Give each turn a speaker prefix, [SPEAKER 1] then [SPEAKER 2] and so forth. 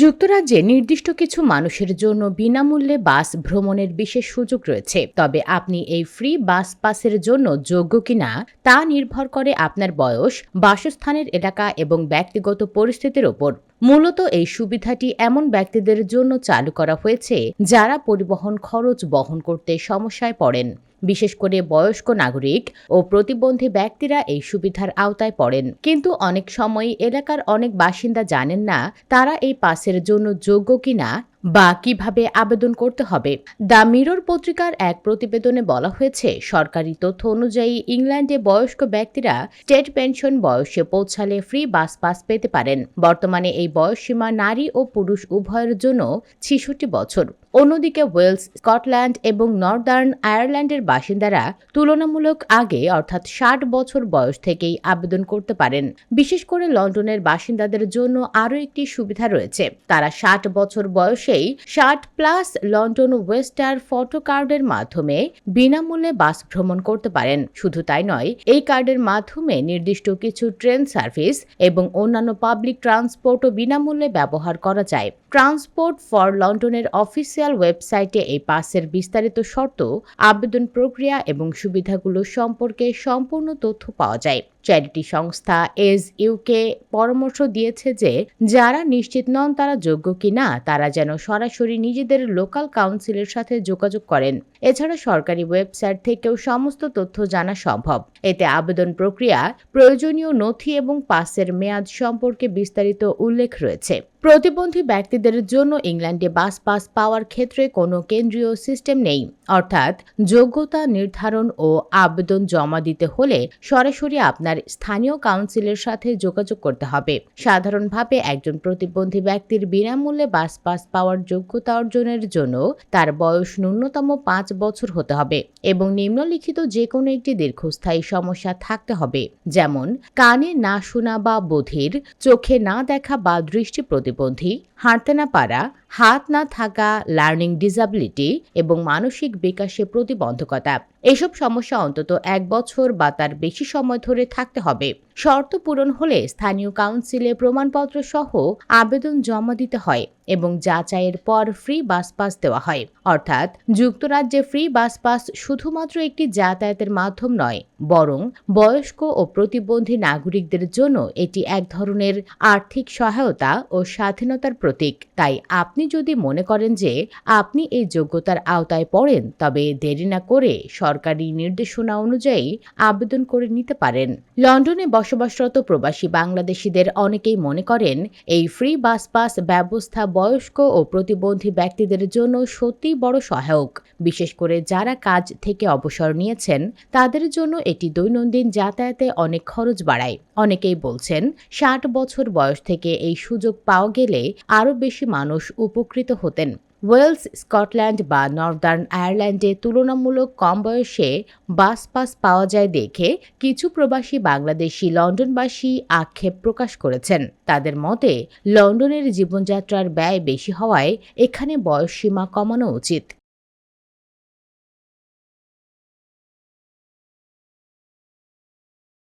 [SPEAKER 1] যুক্তরাজ্যে নির্দিষ্ট কিছু মানুষের জন্য বিনামূল্যে বাস ভ্রমণের বিশেষ সুযোগ রয়েছে। তবে আপনি এই ফ্রি বাস পাসের জন্য যোগ্য কিনা তা নির্ভর করে আপনার বয়স, বাসস্থানের এলাকা এবং ব্যক্তিগত পরিস্থিতির ওপর। মূলত এই সুবিধাটি এমন ব্যক্তিদের জন্য চালু করা হয়েছে যারা পরিবহন খরচ বহন করতে সমস্যায় পড়েন। বিশেষ করে বয়স্ক নাগরিক ও প্রতিবন্ধী ব্যক্তিরা এই সুবিধার আওতায় পড়েন। কিন্তু অনেক সময় এলাকার অনেক বাসিন্দা জানেন না তারা এই পাসের জন্য যোগ্য কিনা বা কীভাবে আবেদন করতে হবে? দ্য মিরর পত্রিকার এক প্রতিবেদনে বলা হয়েছে, সরকারি তথ্য অনুযায়ী ইংল্যান্ডে বয়স্ক ব্যক্তিরা স্টেট পেনশন বয়সে পৌঁছালে ফ্রি বাস পাস পেতে পারেন। বর্তমানে এই বয়সসীমা নারী ও পুরুষ উভয়ের জন্য ছিষট্টি বছর। অন্যদিকে ওয়েলস, স্কটল্যান্ড এবং নর্দার্ন আয়ারল্যান্ডের বাসিন্দারা তুলনামূলক আগে, অর্থাৎ ষাট বছর বয়স থেকেই আবেদন করতে পারেন। বিশেষ করে লন্ডনের বাসিন্দাদের জন্য আরও একটি সুবিধা রয়েছে। তারা ষাট বছর বয়সেই ষাট প্লাস লন্ডন ওয়েস্টার ফটো কার্ডের মাধ্যমে বিনামূল্যে বাস ভ্রমণ করতে পারেন। শুধু তাই নয়, এই কার্ডের মাধ্যমে নির্দিষ্ট কিছু ট্রেন সার্ভিস এবং অন্যান্য পাবলিক ট্রান্সপোর্টও বিনামূল্যে ব্যবহার করা যায়। ট্রান্সপোর্ট ফর লন্ডনের অফিসিয়াল ওয়েবসাইটে এই পাসের বিস্তারিত শর্ত, আবেদন প্রক্রিয়া এবং সুবিধাগুলো সম্পর্কে সম্পূর্ণ তথ্য পাওয়া যায়। চ্যারিটি সংস্থা এস ইউকে পরামর্শ দিয়েছে যে, যারা নিশ্চিত নন তারা যোগ্য কিনা, তারা যেন সরাসরি নিজেদের লোকাল কাউন্সিলের সাথে যোগাযোগ করেন। এছাড়া সরকারি ওয়েবসাইট থেকেও সমস্ত তথ্য জানা সম্ভব। এতে আবেদন প্রক্রিয়া, প্রয়োজনীয় নথি এবং পাসের মেয়াদ সম্পর্কে বিস্তারিত উল্লেখ রয়েছে। প্রতিবন্ধী ব্যক্তিদের জন্য ইংল্যান্ডে বাস পাস পাওয়ার ক্ষেত্রে কোনো কেন্দ্রীয় সিস্টেম নেই। অর্থাৎ যোগ্যতা নির্ধারণ ও আবেদন জমা দিতে হলে সরাসরি আপনার স্থানীয় কাউন্সিলের সাথে যোগাযোগ করতে হবে। সাধারণভাবে একজন প্রতিবন্ধী ব্যক্তির বিনামূল্যে বাস পাস পাওয়ার যোগ্যতা অর্জনের জন্য তার বয়স ন্যূনতম পাঁচ বছর হতে হবে এবং নিম্নলিখিত যে কোনো একটি দীর্ঘস্থায়ী সমস্যা থাকতে হবে। যেমন কানে না শোনা বা বধির, চোখে না দেখা বা দৃষ্টি প্রতিবন্ধী হাঁটতে না পারা হাত না থাকা লার্নিং ডিসাবিলিটি এবং মানসিক বিকাশে প্রতিবন্ধকতা। এসব সমস্যা অন্তত এক বছর বা তার বেশি সময় ধরে থাকতে হবে। শর্ত পূরণ হলে স্থানীয় কাউন্সিলে প্রমাণপত্র সহ আবেদন জমা দিতে হয় এবং যাচাইয়ের পর ফ্রি বাস পাস দেওয়া হয়। অর্থাৎ যুক্তরাজ্যে ফ্রি বাস পাস শুধুমাত্র একটি যাতায়াতের মাধ্যম নয়, বরং বয়স্ক ও প্রতিবন্ধী নাগরিকদের জন্য এটি এক ধরনের আর্থিক সহায়তা ও স্বাধীনতার প্রতীক। তাই আপনি যদি মনে করেন যে আপনি এই যোগ্যতার আওতায় পড়েন, তবে দেরি না করে সরকারি নির্দেশনা অনুযায়ী আবেদন করে নিতে পারেন। লন্ডনে বসবাসরত প্রবাসী বাংলাদেশিদের অনেকেই মনে করেন, এই ফ্রি বাস পাস ব্যবস্থা বয়স্ক ও প্রতিবন্ধী ব্যক্তিদের জন্য সত্যিই বড় সহায়ক। বিশেষ করে যারা কাজ থেকে অবসর নিয়েছেন, তাদের জন্য এটি দৈনন্দিন যাতায়াতে অনেক খরচ বাড়ায়। অনেকেই বলছেন, ষাট বছর বয়স থেকে এই সুযোগ পাওয়া গেলে আরও বেশি মানুষ উপকৃত হতেন। ওয়েলস, স্কটল্যান্ড বা নর্দার্ন আয়ারল্যান্ডে তুলনামূলক কম বয়সে বাস পাস পাওয়া যায় দেখে কিছু প্রবাসী বাংলাদেশি লন্ডনবাসী আক্ষেপ প্রকাশ করেছেন। তাদের মতে, লন্ডনের জীবনযাত্রার ব্যয় বেশি হওয়ায় এখানে বয়সসীমা কমানো উচিত।